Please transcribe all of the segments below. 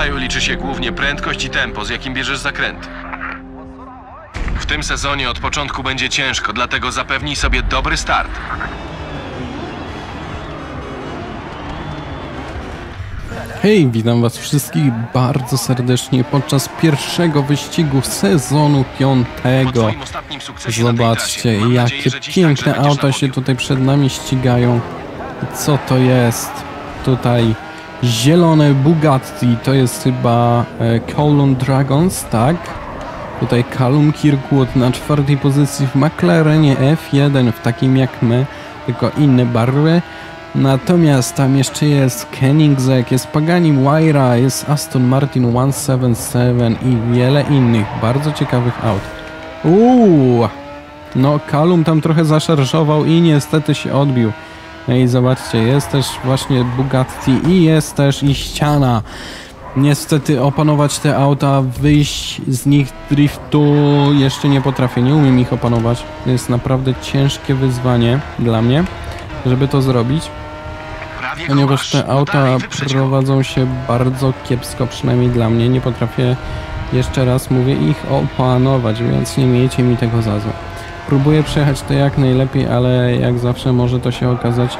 Tramwaju liczy się głównie prędkość i tempo, z jakim bierzesz zakręty. W tym sezonie od początku będzie ciężko, dlatego zapewnij sobie dobry start. Hej, witam was wszystkich bardzo serdecznie podczas pierwszego wyścigu sezonu piątego. Zobaczcie, jakie piękne auta się tutaj przed nami ścigają. Co to jest? Tutaj zielone Bugatti, to jest chyba e, Colon Dragons, tak? Tutaj Callum Kirkwood na czwartej pozycji w McLarenie F1, w takim jak my, tylko inne barwy. Natomiast tam jeszcze jest Koenigsegg, jest Pagani Huayra, jest Aston Martin 177 i wiele innych bardzo ciekawych aut. Uuu, no Callum tam trochę zaszarżował i niestety się odbił. No i zobaczcie, jest też właśnie Bugatti i jest też i ściana. Niestety opanować te auta, wyjść z nich driftu jeszcze nie potrafię, nie umiem ich opanować. To jest naprawdę ciężkie wyzwanie dla mnie, żeby to zrobić, ponieważ te No auta prowadzą się bardzo kiepsko, przynajmniej dla mnie. Nie potrafię, jeszcze raz mówię, ich opanować, więc nie miejcie mi tego za złe. Próbuję przejechać to jak najlepiej, ale jak zawsze może to się okazać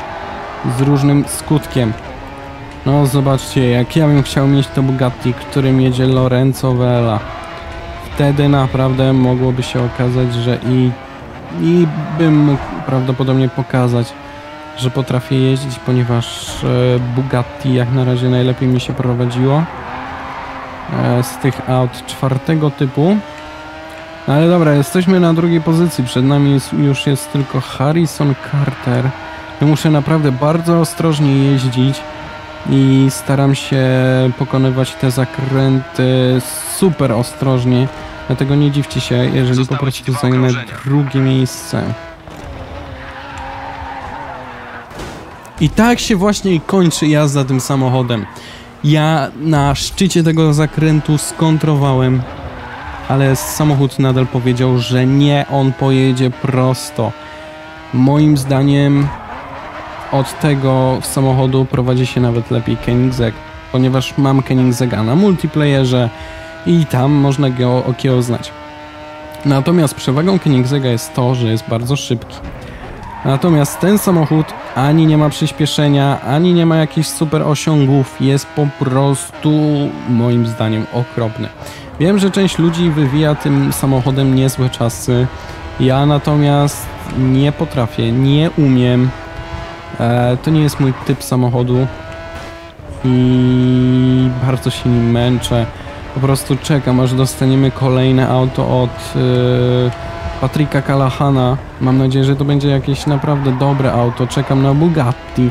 z różnym skutkiem. No zobaczcie, jak ja bym chciał mieć to Bugatti, którym jedzie Lorenzo Vela. Wtedy naprawdę mogłoby się okazać, że i, i bym mógł prawdopodobnie pokazać, że potrafię jeździć, ponieważ e, Bugatti jak na razie najlepiej mi się prowadziło e, z tych aut czwartego typu. No Ale dobra, jesteśmy na drugiej pozycji. Przed nami jest, już jest tylko Harrison Carter. Ja muszę naprawdę bardzo ostrożnie jeździć i staram się pokonywać te zakręty super ostrożnie. Dlatego nie dziwcie się, jeżeli po Zostały ci prostu zajmę drugie miejsce. I tak się właśnie kończy jazda tym samochodem. Ja na szczycie tego zakrętu skontrowałem, ale samochód nadal powiedział, że nie, on pojedzie prosto. Moim zdaniem od tego samochodu prowadzi się nawet lepiej Koenigsegg, ponieważ mam Koenigsegga na multiplayerze i tam można go okiełznać. Natomiast przewagą Koenigsegga jest to, że jest bardzo szybki. Natomiast ten samochód ani nie ma przyspieszenia, ani nie ma jakichś super osiągów, jest po prostu moim zdaniem okropny. Wiem, że część ludzi wywija tym samochodem niezłe czasy. Ja natomiast nie potrafię, nie umiem. E, to nie jest mój typ samochodu i bardzo się nim męczę. Po prostu czekam, aż dostaniemy kolejne auto od yy, Patryka Kalahana. Mam nadzieję, że to będzie jakieś naprawdę dobre auto. Czekam na Bugatti.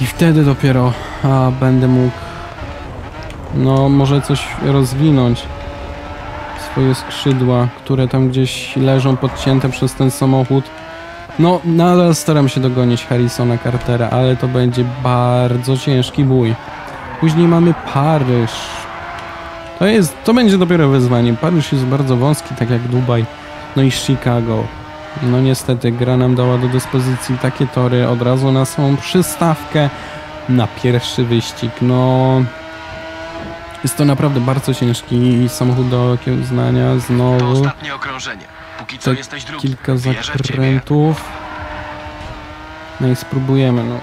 I wtedy dopiero a, będę mógł no może coś rozwinąć. Swoje skrzydła, które tam gdzieś leżą podcięte przez ten samochód. No, nadal staram się dogonić Harrisona Cartera, ale to będzie bardzo ciężki bój. Później mamy Paryż. To jest, to będzie dopiero wyzwanie. Paryż jest bardzo wąski, tak jak Dubaj. No i Chicago. No niestety, gra nam dała do dyspozycji takie tory od razu na samą przystawkę na pierwszy wyścig. No... Jest to naprawdę bardzo ciężki samochód do okiełznania. To Znowu ostatnie okrążenie. Póki co te jesteś drugi. kilka zakrętów. No i spróbujemy, no.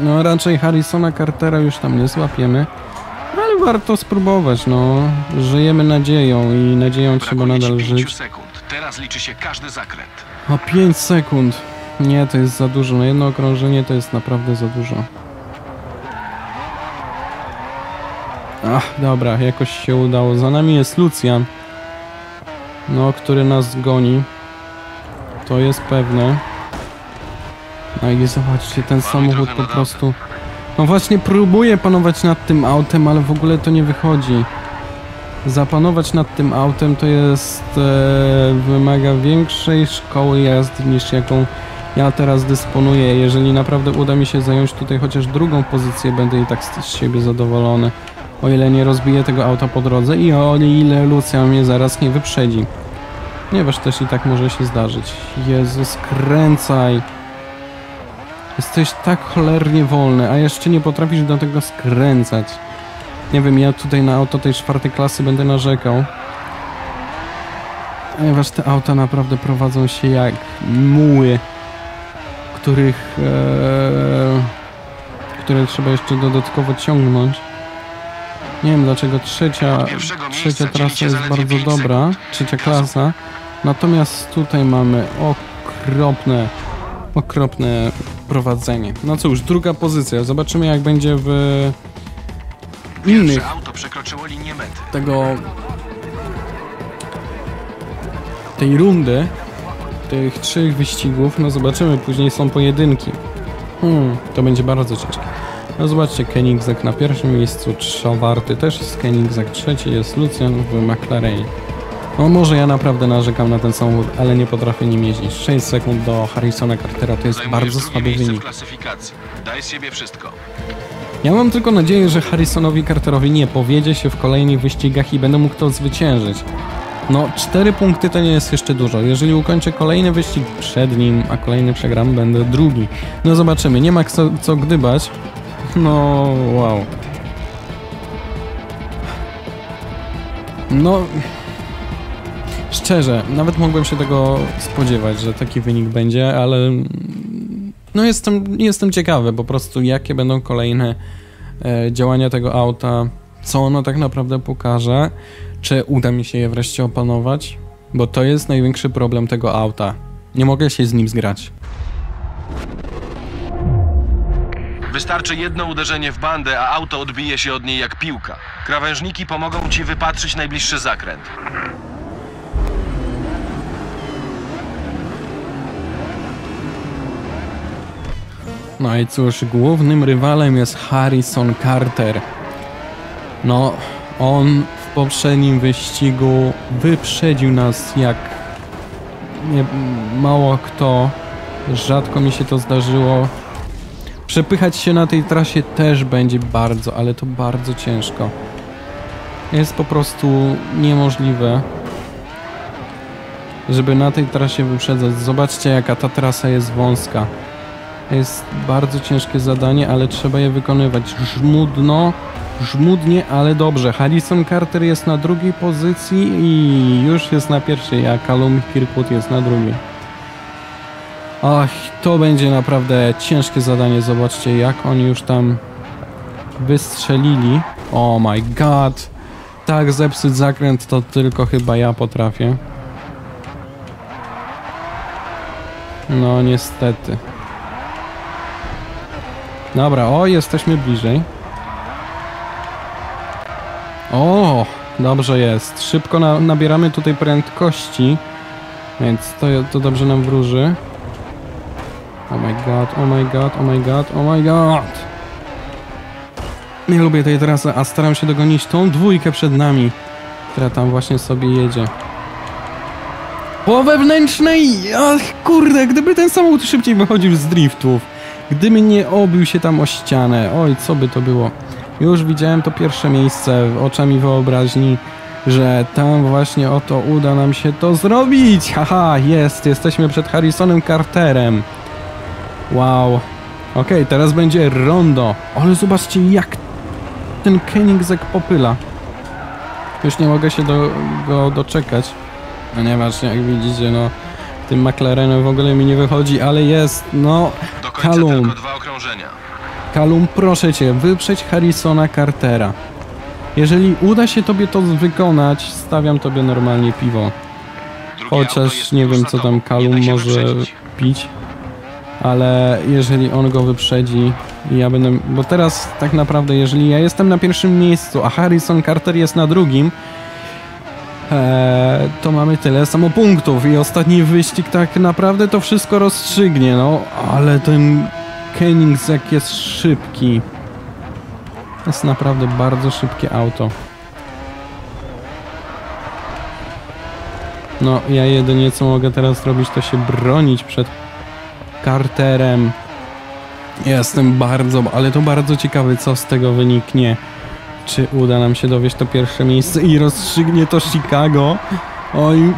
No raczej Harrisona Cartera już tam nie złapiemy. Ale warto spróbować, no. Żyjemy nadzieją i nadzieją trzeba Brakuje nadal ci 5 żyć. sekund. Teraz liczy się każdy zakręt. O 5 sekund. Nie, to jest za dużo. Na jedno okrążenie to jest naprawdę za dużo. Ach, dobra, jakoś się udało. Za nami jest Lucian. No, który nas goni. To jest pewne. No i zobaczcie, ten samochód po prostu... No właśnie próbuję panować nad tym autem, ale w ogóle to nie wychodzi. Zapanować nad tym autem to jest... E, wymaga większej szkoły jazdy niż jaką ja teraz dysponuję. Jeżeli naprawdę uda mi się zająć tutaj chociaż drugą pozycję, będę i tak z siebie zadowolony. O ile nie rozbiję tego auta po drodze i o ile Lucja mnie zaraz nie wyprzedzi. Ponieważ też i tak może się zdarzyć. Jezus, kręcaj! Jesteś tak cholernie wolny, a jeszcze nie potrafisz do tego skręcać. Nie wiem, ja tutaj na auto tej czwartej klasy będę narzekał. Ponieważ te auta naprawdę prowadzą się jak muły, których... E, które trzeba jeszcze dodatkowo ciągnąć. Nie wiem dlaczego trzecia, trzecia trasa jest bardzo dobra, trzecia klasa. Natomiast tutaj mamy okropne, okropne prowadzenie. No cóż, druga pozycja. Zobaczymy jak będzie w innych tego tej rundy tych trzech wyścigów, no zobaczymy, później są pojedynki. Hmm, to będzie bardzo ciężkie. No zobaczcie, Koenigsegg na pierwszym miejscu, czwarty też jest Koenigsegg, trzeci jest Lucian w McLarenie. No może ja naprawdę narzekam na ten samochód, ale nie potrafię nim jeździć. 6 sekund do Harrisona Cartera to jest Zajmujesz bardzo słaby wynik. klasyfikacji. Daj z siebie wszystko. Ja mam tylko nadzieję, że Harrisonowi Carterowi nie powiedzie się w kolejnych wyścigach i będę mógł to zwyciężyć. No, cztery punkty to nie jest jeszcze dużo. Jeżeli ukończę kolejny wyścig przed nim, a kolejny przegram, będę drugi. No zobaczymy, nie ma co, co gdybać. No, wow. No, szczerze, nawet mogłem się tego spodziewać, że taki wynik będzie, ale no jestem, jestem ciekawy po prostu, jakie będą kolejne e, działania tego auta, co ono tak naprawdę pokaże, czy uda mi się je wreszcie opanować, bo to jest największy problem tego auta. Nie mogę się z nim zgrać. Wystarczy jedno uderzenie w bandę, a auto odbije się od niej jak piłka. Krawężniki pomogą ci wypatrzyć najbliższy zakręt. No i cóż, głównym rywalem jest Harrison Carter. No, on w poprzednim wyścigu wyprzedził nas jak nie, mało kto. Rzadko mi się to zdarzyło. Przepychać się na tej trasie też będzie bardzo, ale to bardzo ciężko. Jest po prostu niemożliwe, żeby na tej trasie wyprzedzać. Zobaczcie, jaka ta trasa jest wąska. Jest bardzo ciężkie zadanie, ale trzeba je wykonywać żmudno, żmudnie, ale dobrze. Harrison Carter jest na drugiej pozycji i już jest na pierwszej, a Callum Kirkwood jest na drugiej. Ach, to będzie naprawdę ciężkie zadanie. Zobaczcie, jak oni już tam wystrzelili. Oh my god. Tak zepsuć zakręt to tylko chyba ja potrafię. No niestety. Dobra, o, jesteśmy bliżej. O, dobrze jest. Szybko na, nabieramy tutaj prędkości, więc to, to dobrze nam wróży. Oh my god, oh my god, oh my god, oh my god. Nie lubię tej trasy, a staram się dogonić tą dwójkę przed nami, która tam właśnie sobie jedzie. Po wewnętrznej! Ach, kurde, gdyby ten samochód szybciej wychodził z driftów. Gdyby nie obił się tam o ścianę. Oj, co by to było. Już widziałem to pierwsze miejsce oczami wyobraźni, że tam właśnie oto uda nam się to zrobić. Haha, jest, jesteśmy przed Harrisonem Carterem. Wow. Okej, teraz będzie rondo. Ale zobaczcie, jak ten Koenigsegg popyla. Już nie mogę się do, go doczekać. Ponieważ, jak widzicie, no, tym McLarenem w ogóle mi nie wychodzi, ale jest, no, Do końca Callum. tylko dwa okrążenia. Kalum, proszę cię, wyprzedź Harrisona Cartera. Jeżeli uda się tobie to wykonać, stawiam tobie normalnie piwo. Drugie Chociaż nie wiem, co tam Kalum może wyprzedzić. pić. Ale jeżeli on go wyprzedzi ja będę... Bo teraz tak naprawdę, jeżeli ja jestem na pierwszym miejscu, a Harrison Carter jest na drugim, e, to mamy tyle samo punktów i ostatni wyścig tak naprawdę to wszystko rozstrzygnie, no. Ale ten Koenigsegg jest szybki. Jest naprawdę bardzo szybkie auto. No, ja jedynie co mogę teraz zrobić, to się bronić przed Carterem. Jestem bardzo, ale to bardzo ciekawy, co z tego wyniknie. Czy uda nam się dowieść to pierwsze miejsce i rozstrzygnie to Chicago? Oj,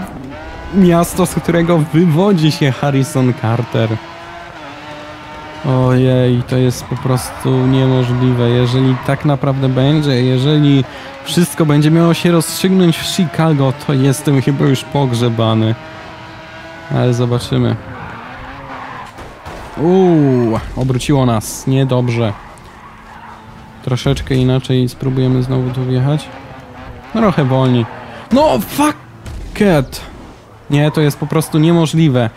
miasto, z którego wywodzi się Harrison Carter. Ojej, to jest po prostu niemożliwe. Jeżeli tak naprawdę będzie, jeżeli wszystko będzie miało się rozstrzygnąć w Chicago, to jestem chyba już pogrzebany. Ale zobaczymy. Uuu, obróciło nas. Niedobrze. Troszeczkę inaczej spróbujemy znowu tu wjechać. Trochę wolniej. No, fuck it! Nie, to jest po prostu niemożliwe.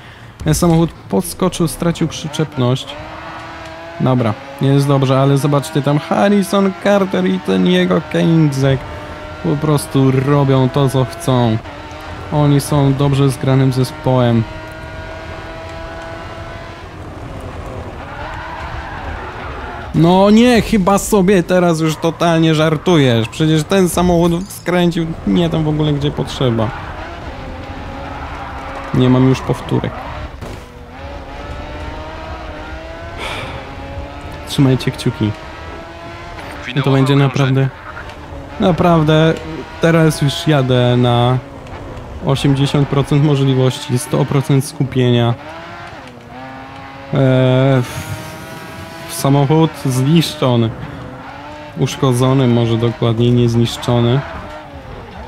Ten samochód podskoczył, stracił przyczepność. Dobra, jest dobrze, ale zobaczcie tam Harrison Carter i ten jego Koenigsegg po prostu robią to, co chcą. Oni są dobrze zgranym zespołem. No nie, chyba sobie teraz już totalnie żartujesz. Przecież ten samochód skręcił nie tam w ogóle gdzie potrzeba. Nie mam już powtórek. Trzymajcie kciuki. No to będzie naprawdę. Naprawdę, teraz już jadę na 80% możliwości, 100% skupienia. Eee, samochód zniszczony. Uszkodzony, może dokładniej nie zniszczony.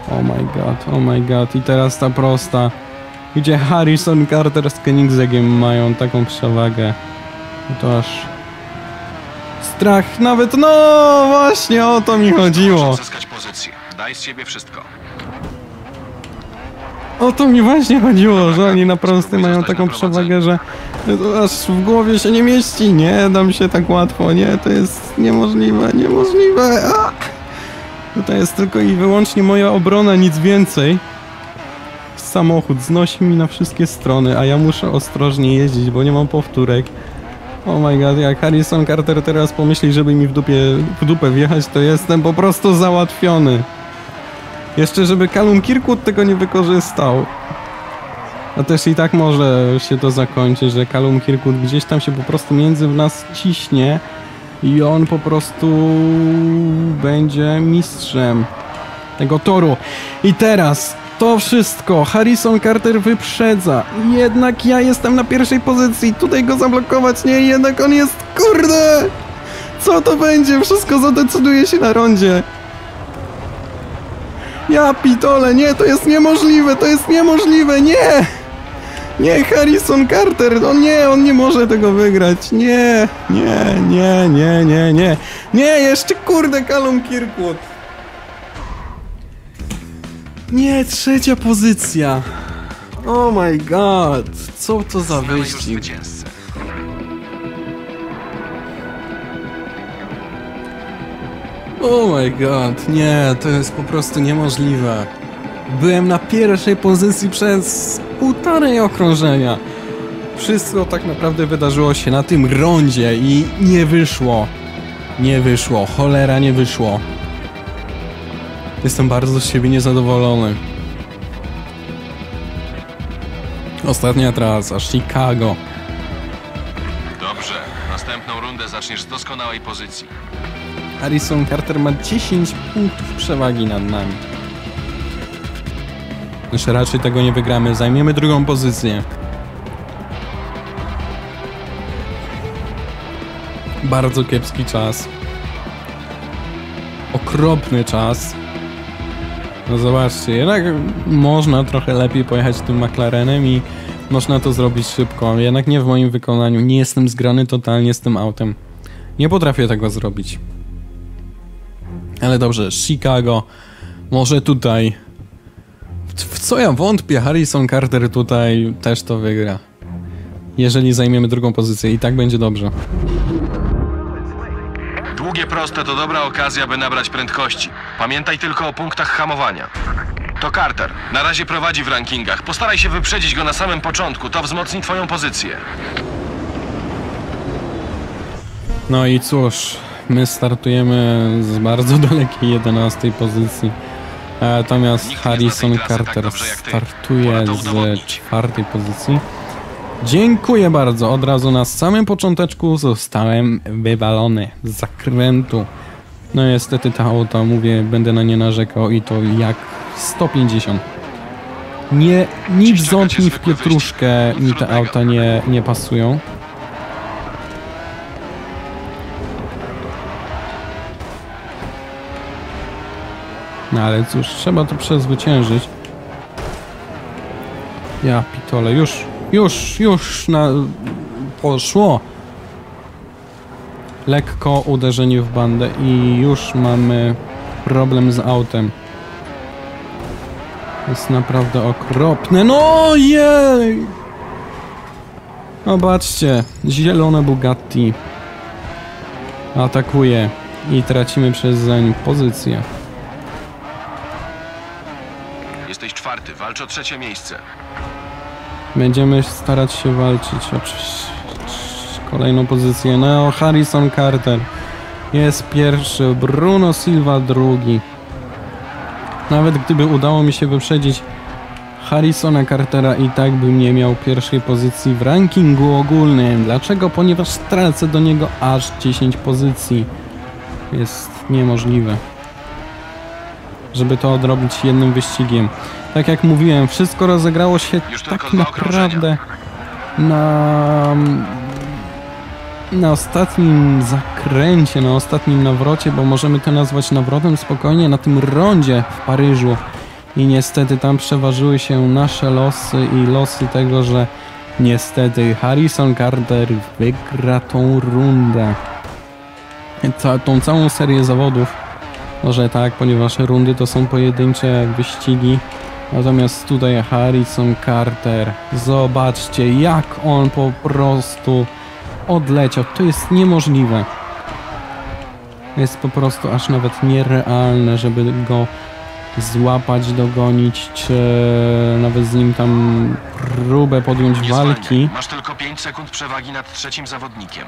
Oh my god, oh my god. I teraz ta prosta, gdzie Harrison Carter z Koenigseggiem mają taką przewagę. To aż strach nawet, no właśnie o to mi chodziło. Możesz zyskać pozycję. Daj z siebie wszystko. O to mi właśnie chodziło, że oni na prostym mają taką przewagę, że aż w głowie się nie mieści. Nie dam się tak łatwo, nie, to jest niemożliwe, niemożliwe. A! To jest tylko i wyłącznie moja obrona, nic więcej. Samochód znosi mi na wszystkie strony, a ja muszę ostrożnie jeździć, bo nie mam powtórek. Oh my god, jak Harrison Carter teraz pomyśli, żeby mi w, dupie, w dupę wjechać, to jestem po prostu załatwiony. Jeszcze żeby Callum Kirkwood tego nie wykorzystał. A też i tak może się to zakończyć, że Callum Kirkwood gdzieś tam się po prostu między nas ciśnie i on po prostu będzie mistrzem tego toru. I teraz to wszystko Harrison Carter wyprzedza. Jednak ja jestem na pierwszej pozycji. Tutaj go zablokować nie, jednak on jest kurde. Co to będzie? Wszystko zadecyduje się na rondzie. Ja pitole, nie, to jest niemożliwe, to jest niemożliwe, nie! Nie, Harrison Carter, no nie, on nie może tego wygrać, nie, nie, nie, nie, nie, nie, nie, jeszcze kurde Callum Kirkwood. Nie, trzecia pozycja. Oh my god, co to za wyścig? Oh my god, nie, to jest po prostu niemożliwe. Byłem na pierwszej pozycji przez półtorej okrążenia. Wszystko tak naprawdę wydarzyło się na tym rondzie i nie wyszło. Nie wyszło, cholera nie wyszło. Jestem bardzo z siebie niezadowolony. Ostatnia trasa, Chicago. Dobrze. Następną rundę zaczniesz z doskonałej pozycji. Harrison Carter ma 10 punktów przewagi nad nami. Jeszcze raczej tego nie wygramy. Zajmiemy drugą pozycję. Bardzo kiepski czas. Okropny czas. No zobaczcie, jednak można trochę lepiej pojechać tym McLarenem i można to zrobić szybko. Jednak nie w moim wykonaniu. Nie jestem zgrany totalnie z tym autem. Nie potrafię tego zrobić. Ale dobrze, Chicago. Może tutaj. Co ja wątpię, Harrison Carter tutaj też to wygra. Jeżeli zajmiemy drugą pozycję i tak będzie dobrze. Długie proste to dobra okazja, by nabrać prędkości. Pamiętaj tylko o punktach hamowania. To Carter. Na razie prowadzi w rankingach. Postaraj się wyprzedzić go na samym początku. To wzmocni twoją pozycję. No i cóż, my startujemy z bardzo dalekiej 11 pozycji. E, Natomiast Harrison Carter startuje z czwartej pozycji. Dziękuję bardzo. Od razu na samym począteczku zostałem wywalony z zakrętu. No niestety ta auto, mówię, będę na nie narzekał i to jak 150. Nie, nic mi w pietruszkę mi te auta nie, nie pasują. No ale cóż, trzeba to przezwyciężyć. Ja pitole, już, już, już na... poszło. Lekko uderzenie w bandę i już mamy problem z autem. Jest naprawdę okropne. No jej! Zobaczcie, zielone Bugatti atakuje i tracimy przez zań pozycję. Jesteś czwarty, walcz o trzecie miejsce. Będziemy starać się walczyć o kolejną pozycję. Neo Harrison Carter jest pierwszy, Bruno Silva drugi. Nawet gdyby udało mi się wyprzedzić Harrisona Cartera i tak bym nie miał pierwszej pozycji w rankingu ogólnym. Dlaczego? Ponieważ stracę do niego aż 10 pozycji. Jest niemożliwe. Żeby to odrobić jednym wyścigiem. Tak jak mówiłem, wszystko rozegrało się tak naprawdę na na ostatnim zakręcie, na ostatnim nawrocie, bo możemy to nazwać nawrotem spokojnie, na tym rondzie w Paryżu. I niestety tam przeważyły się nasze losy i losy tego, że niestety Harrison Carter wygra tą rundę. Ca tą całą serię zawodów. Może tak, ponieważ rundy to są pojedyncze wyścigi. Natomiast tutaj Harrison Carter, zobaczcie jak on po prostu odleciał. To jest niemożliwe. Jest po prostu aż nawet nierealne, żeby go złapać, dogonić, czy nawet z nim tam próbę podjąć Nie walki. zwalniaj. Masz tylko 5 sekund przewagi nad trzecim zawodnikiem.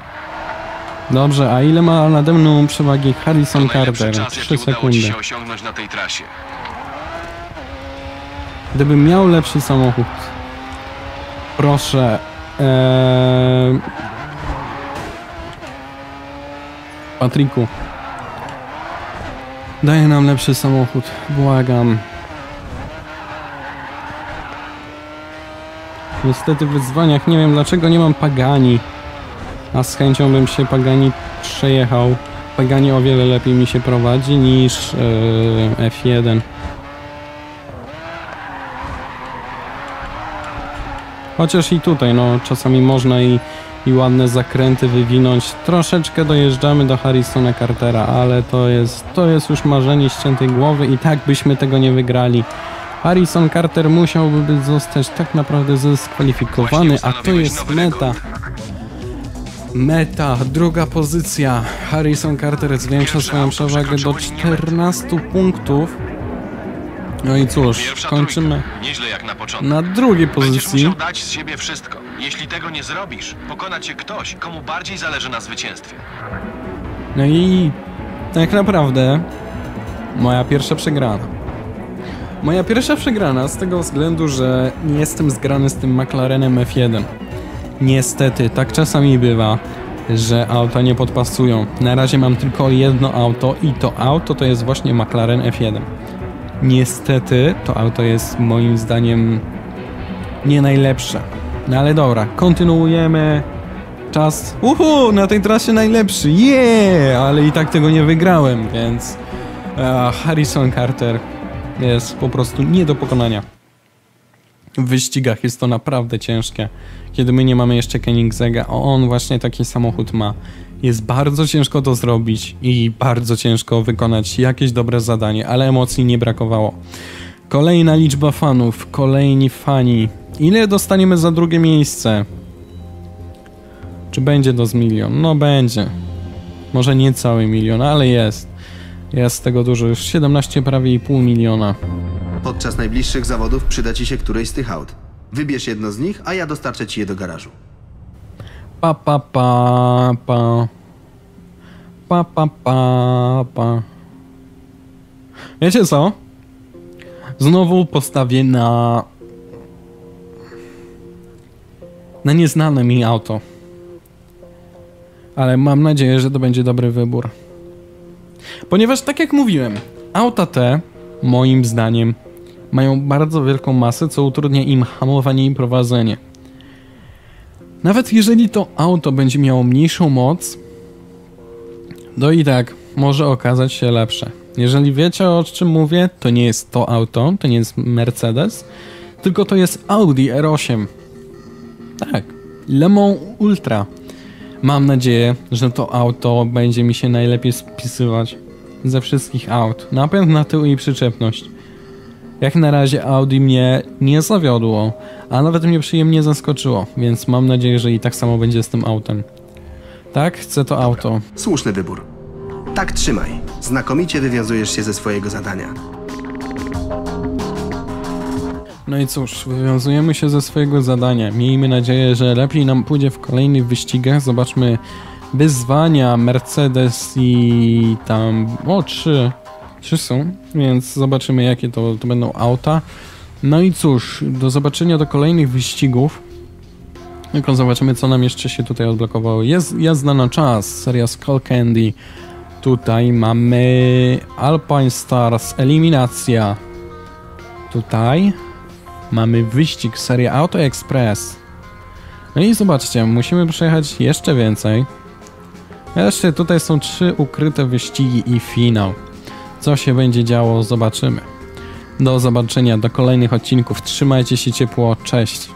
Dobrze, a ile ma nade mną przewagi Harrison Carter? czas, 3 jaki udało ci sekundy. Gdybym miał lepszy samochód, proszę. Ee... Patryku, daj nam lepszy samochód, błagam. Niestety w wyzwaniach nie wiem dlaczego nie mam Pagani, a z chęcią bym się Pagani przejechał. Pagani o wiele lepiej mi się prowadzi niż yy, F1. Chociaż i tutaj, no czasami można i, i ładne zakręty wywinąć. Troszeczkę dojeżdżamy do Harrisona Cartera, ale to jest, to jest już marzenie ściętej głowy i tak byśmy tego nie wygrali. Harrison Carter musiałby być zostać tak naprawdę zdyskwalifikowany, a to jest meta. Meta, druga pozycja. Harrison Carter zwiększa swoją przewagę do przekroczyło linię mety. 14 punktów. No i cóż, kończymy trójka. Nieźle jak na początku. na drugiej pozycji. dać z siebie wszystko. Jeśli tego nie zrobisz, pokona cię ktoś, komu bardziej zależy na zwycięstwie. No i tak naprawdę moja pierwsza przegrana. Moja pierwsza przegrana z tego względu, że nie jestem zgrany z tym McLarenem F1. Niestety, tak czasami bywa, że auta nie podpasują. Na razie mam tylko jedno auto i to auto to jest właśnie McLaren F1. Niestety, to auto jest moim zdaniem nie najlepsze. No ale dobra, kontynuujemy. Czas. Uhu, na tej trasie najlepszy. Yeah! Ale i tak tego nie wygrałem, więc e, Harrison Carter jest po prostu nie do pokonania. W wyścigach jest to naprawdę ciężkie. Kiedy my nie mamy jeszcze Koenigsegga, a on właśnie taki samochód ma. Jest bardzo ciężko to zrobić i bardzo ciężko wykonać jakieś dobre zadanie, ale emocji nie brakowało. Kolejna liczba fanów, kolejni fani. Ile dostaniemy za drugie miejsce? Czy będzie to z milion? No będzie. Może nie cały milion, ale jest. Jest tego dużo, już 17 prawie i pół miliona. Podczas najbliższych zawodów przyda ci się któreś z tych aut. Wybierz jedno z nich, a ja dostarczę ci je do garażu. Pa pa pa pa. Pa pa pa pa. Wiecie co? Znowu postawię na... Na nieznane mi auto. Ale mam nadzieję, że to będzie dobry wybór. Ponieważ tak jak mówiłem, auta te, moim zdaniem, mają bardzo wielką masę, co utrudnia im hamowanie i prowadzenie. Nawet jeżeli to auto będzie miało mniejszą moc, to i tak może okazać się lepsze. Jeżeli wiecie o czym mówię, to nie jest to auto, to nie jest Mercedes, tylko to jest Audi R8. Tak, Le Mans Ultra. Mam nadzieję, że to auto będzie mi się najlepiej spisywać ze wszystkich aut. Napęd na tył i przyczepność. Jak na razie Audi mnie nie zawiodło, a nawet mnie przyjemnie zaskoczyło, więc mam nadzieję, że i tak samo będzie z tym autem. Tak, chcę to auto. Słuszny wybór. Tak trzymaj. Znakomicie wywiązujesz się ze swojego zadania. No i cóż, wywiązujemy się ze swojego zadania. Miejmy nadzieję, że lepiej nam pójdzie w kolejnych wyścigach. Zobaczmy wyzwania Mercedes i tam. O, trzy. Trzy są, więc zobaczymy, jakie to, to będą auta. No i cóż, do zobaczenia do kolejnych wyścigów. Tylko zobaczymy, co nam jeszcze się tutaj odblokowało. Jest jazda na czas, seria Skull Candy. Tutaj mamy Alpine Stars, eliminacja. Tutaj mamy wyścig serii Auto Express. No i zobaczcie, musimy przejechać jeszcze więcej. Jeszcze tutaj są trzy ukryte wyścigi i finał. Co się będzie działo, zobaczymy. Do zobaczenia do kolejnych odcinków. Trzymajcie się ciepło, cześć.